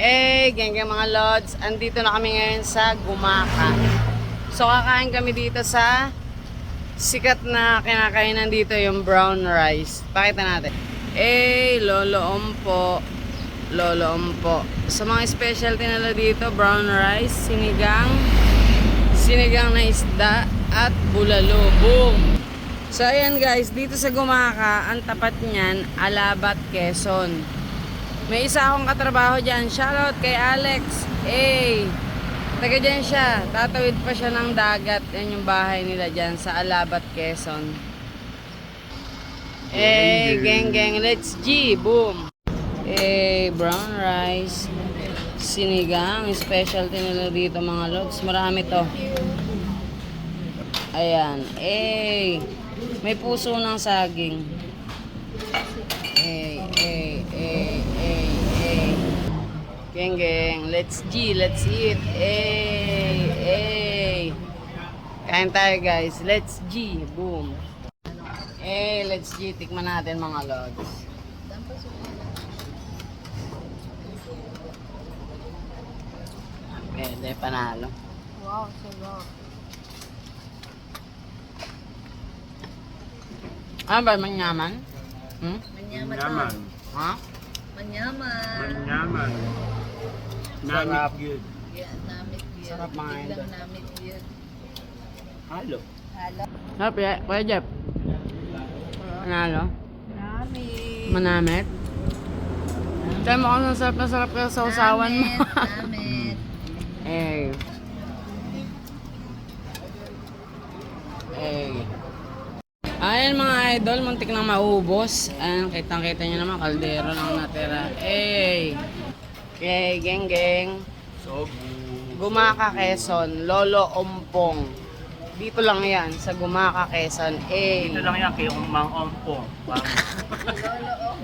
Eh, gang gang mga lods, andito na kami ngayon sa Gumaka. So kakain kami dito sa sikat na kinakainan dito yung brown rice. Pakita natin. Eh, lolo ompo. Lolo ompo. Sa mga specialty nila dito, brown rice, sinigang, sinigang na isda, at bulalo. Boom! So ayan guys, dito sa Gumaka, ang tapat niyan, Alabat, Quezon. May isa akong katrabaho dyan. Shoutout kay Alex. Hey! Taga dyan siya. Tatawid pa siya ng dagat. Yan yung bahay nila dyan sa Alabat, Quezon. Eh, geng geng, let's G. Boom! Eh, brown rice. Sinigang. Specialty nila dito mga lods. Marami to. Ayan. Eh, may puso ng saging. Eh, eh, eh, eh, eh. Geng, geng. Let's G. Let's eat. Eh, eh. Kain tayo guys. Let's G. Boom. Eh, let's G. Tikman natin mga lods. Pwede, panalo. Wow, sarap. Ano ba, manyaman? Hmm? Manyaman. Manyaman. Ha? Manyaman. Manyaman. Sarap. Namit good. Yeah, namit yun. Sarap mga namit yun. Halo. Halo. Sarap, ya. Kuya Jeff. Panalo? Namit. Manamit? Tayo mo kung sarap na sarap ka sa usawan mo. Namit. Namit. eh. Eh. Ayan mga idol, muntik na maubos. Ayan, kitang-kita nyo naman, kaldero lang natira. Eh. Eh, geng geng. So, Gumaka, Quezon. Lolo Ompong. Dito lang yan, sa Gumaka, Quezon. Eh. ito lang yan kay Mang Ompo. Pang- Lolo, oh.